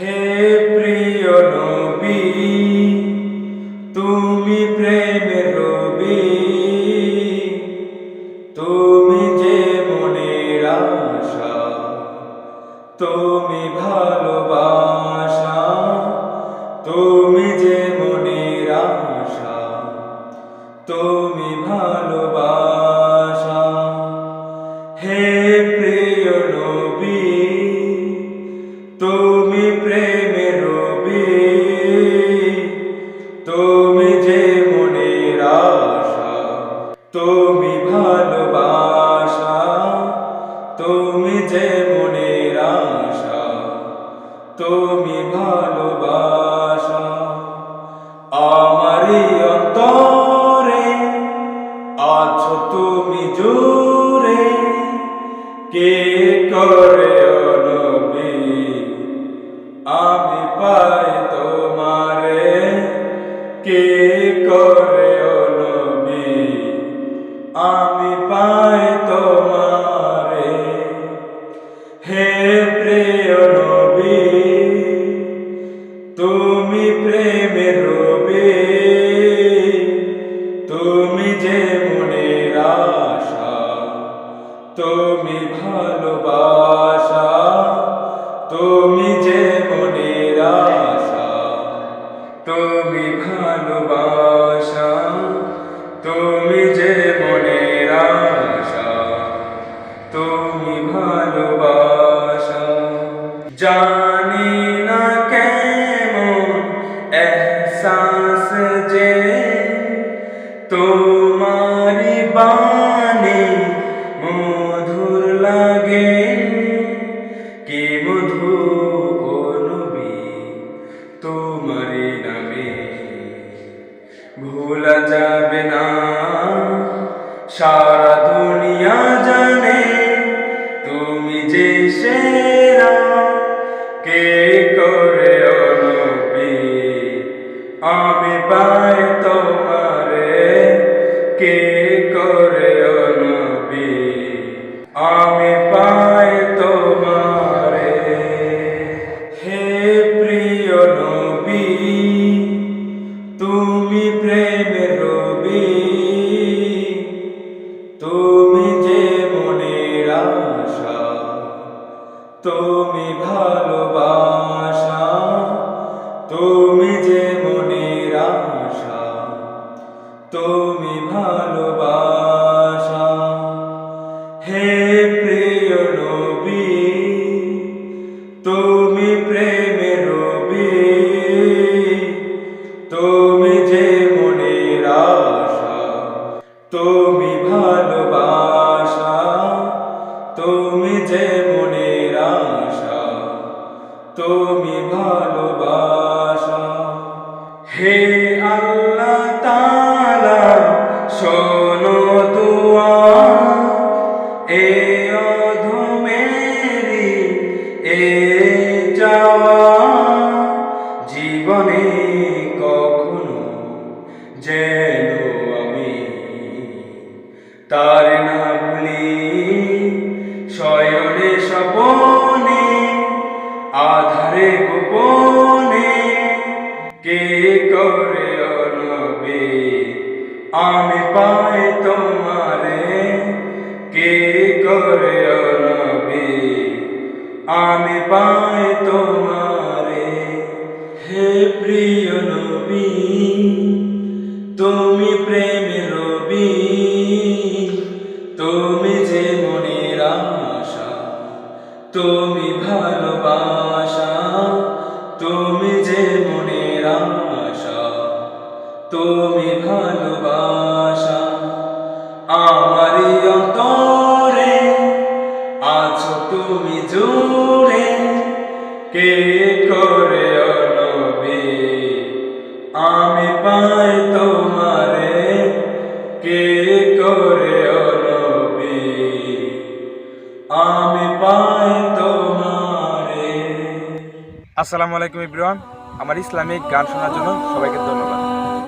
হে প্রিয় নবী, তুমি প্রেমের রবি। তুমি যে মনের আশা, তুমি ভালোবাসা। তুমি যে মনের আশা, তুমি ভালোবাসা। তুমি ভালোবাসা, তুমি যে মনের আশা, তুমি ভালোবাসা। আমারই অন্তরে আছো তুমি জোরে কে করে আমি পাই তোমারে, কে হে প্রিয় নবী তুমি প্রেমের রবি তুমি যে সারা দুনিয়া জানে, তুমি যে সেরা, কে করে অনবি আমি পাই তোমারে, কে করে অনবি আমি পাই তোমারে। হে প্রিয় নবী, তুমি প্রেমের তুমি ভালোবাসা। এ চাওয়া জীবনে কখনো যেন আমি তার না ভুলি আমি পাই তোমারে। হে প্রিয় নবী, তুমি প্রেমের রবি। তুমি যে মনের আশা, তুমি ভালোবাসা। তুমি যে মনের আশা, তুমি ভালোবাসা। আমারই অন্তরে আছো তুমি জুড়ে কে করে অনবী? আমি পাই তোমারে। কে করে অনবী? আমি পাই তোমারে। আসসালামু আলাইকুম ইব্রাহিম আমার ইসলামিক গান শোনার জন্য সবাইকে ধন্যবাদ।